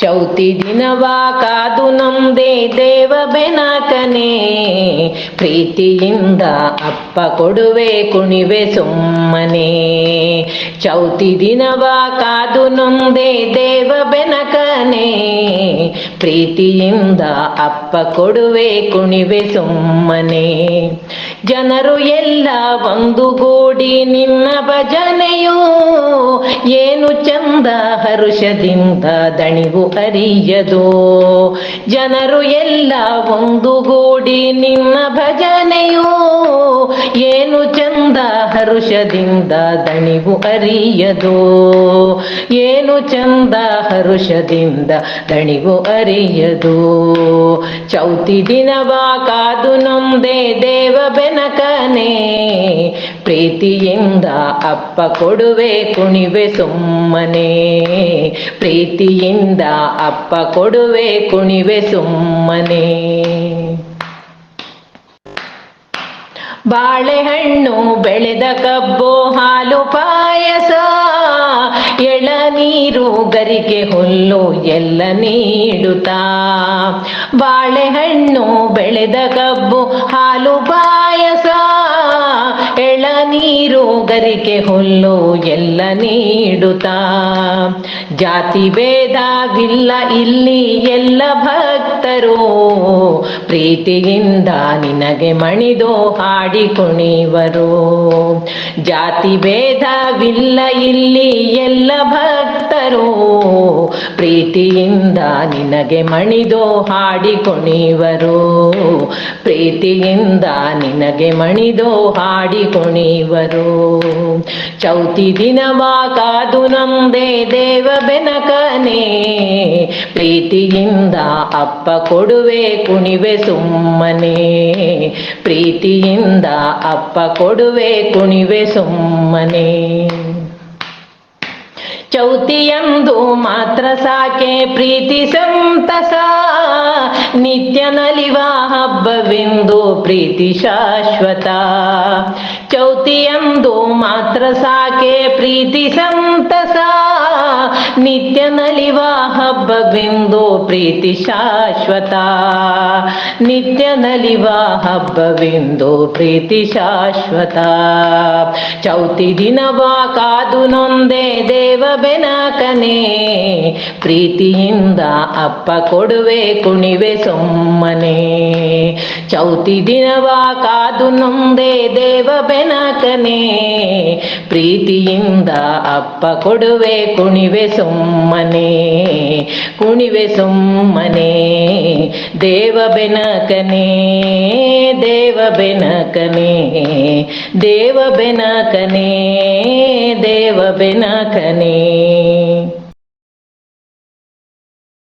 ಚೌತಿ ದಿನವಾ ಕಾದು ನಮ್ದೇ ದೇವ ಬೆನಕನೆ. ಪ್ರೀತಿಯಿಂದ ಅಪ್ಪ ಕೊಡುವೆ ಕುಣಿವೆ ಸುಮ್ಮನೆ. ಚೌತಿ ದಿನವ ಕಾದು ನೊಂದೆ ದೇವ ಬೆನಕನೆ. ಪ್ರೀತಿಯಿಂದ ಅಪ್ಪ ಕೊಡುವೆ ಕುಣಿವೆ ಸುಮ್ಮನೆ. ಜನರು ಎಲ್ಲ ಒಂದುಗೂಡಿ ನಿನ್ನ ಭಜನೆಯು. ಏನು ಚಂದ ಹರುಷದಿಂದ ದಣಿವು ಅರಿಯದು. ಜನರು ಎಲ್ಲ ಒಂದುಗೂಡಿ ನಿನ್ನ ಭಜನೆಯು. ಏನು ಚಂದ ಹರುಷದಿಂದ ದಣಿವು ಅರಿಯದು. ಏನು ಚಂದ ಹರುಷದಿಂದ ದಣಿವು ಅರಿಯದು. ಚೌತಿ ದಿನವ ಕಾದು ನಮ್ದೇ ದೇವ ಬೆನಕನೆ. ಪ್ರೀತಿಯಿಂದ ಅಪ್ಪ ಕೊಡುವೆ ಕುಣಿವೆ ಸುಮ್ಮನೆ. ಪ್ರೀತಿಯಿಂದ ಅಪ್ಪ ಕೊಡುವೆ ಕುಣಿವೆ ಸುಮ್ಮನೆ. ಬಾಳೆಹಣ್ಣು ಬೆಳೆದ ಕಬ್ಬು, ಹಾಲು, ಪಾಯಸ ಎಳನೀರು ಗರಿಗೆ ಹುಲ್ಲು ಎಲ್ಲ ನೀಡುತ್ತಾ. ಬಾಳೆಹಣ್ಣು ಬೆಳೆದ ಕಬ್ಬು, ಹಾಲು, ಪಾಯಸ ಎಳನೀರು ಗರಿಕೆ ಹುಲ್ಲು ಎಲ್ಲ ನೀಡುತ್ತಾ. ಜಾತಿ ಭೇದವಿಲ್ಲ ಇಲ್ಲಿ ಎಲ್ಲ ಭಕ್ತರು. ಪ್ರೀತಿಯಿಂದ ನಿನಗೆ ಮಣಿದು ಹಾಡಿ ಕುಣಿವರು. ಜಾತಿ ಭೇದವಿಲ್ಲ ಇಲ್ಲಿ ಎಲ್ಲ ಭಕ್ತರು. ಪ್ರೀತಿಯಿಂದ ನಿನಗೆ ಮಣಿದೋ ಹಾಡಿ ಕುಣಿವರು ಪ್ರೀತಿಯಿಂದ ನಿನಗೆ ಮಣಿದೋ ಹಾಡಿ ಕುಣಿವರು ಚೌತಿ ದಿನವ ಕಾದು ನಮ್ದೇ ದೇವ ಬೆನಕನೆ. ಪ್ರೀತಿಯಿಂದ ಅಪ್ಪ ಕೊಡುವೆ ಕುಣಿವೆ ಸುಮ್ಮನೆ. ಪ್ರೀತಿಯಿಂದ ಅಪ್ಪ ಕೊಡುವೆ ಕುಣಿವೆ ಸುಮ್ಮನೆ. ಚೌತಿಯಂದು ಮಾತ್ರ ಸಾಕೆ ಪ್ರೀತಿ ಸಂತಸ. ನಿತ್ಯ ನಲಿವ ಹಬ್ಬವೆಂದು ಪ್ರೀತಿ ಶಾಶ್ವತ. ಚೌತಿಯಂದು ಮಾತ್ರ ಸಾಕೆ ಪ್ರೀತಿ ಸಂತಸ. ನಿತ್ಯ ನಲಿವ ಹಬ್ಬವೆಂದು ಪ್ರೀತಿ ಶಾಶ್ವತ. ನಿತ್ಯ ನಲಿವ ಹಬ್ಬವೆಂದು ಪ್ರೀತಿ ಶಾಶ್ವತ. ಚೌತಿ ದಿನವಾ ಕಾದು ನೊಂದೆ ದೇವ ಬೆನಕನೆ. ಪ್ರೀತಿಯಿಂದ ಅಪ್ಪ ಕೊಡುವೆ ಕುಣಿವೆ ಸುಮ್ಮನೆ. ಚೌತಿ ದಿನವಾ ಕಾದು ನೊಂದೆ ದೇವ ಬೆನಕನೆ. ಪ್ರೀತಿಯಿಂದ ಅಪ್ಪ ಕೊಡುವೆ ಕುಣಿವೆ ಸುಮ್ಮನೆ ಕುಣಿವೆ ಸುಮ್ಮನೆ ದೇವ ಬೆನಕನೆ ದೇವ ಬೆನಕನೆ ದೇವ ಬೆನಕನೆ ದೇವ ಬೆನಕನೆ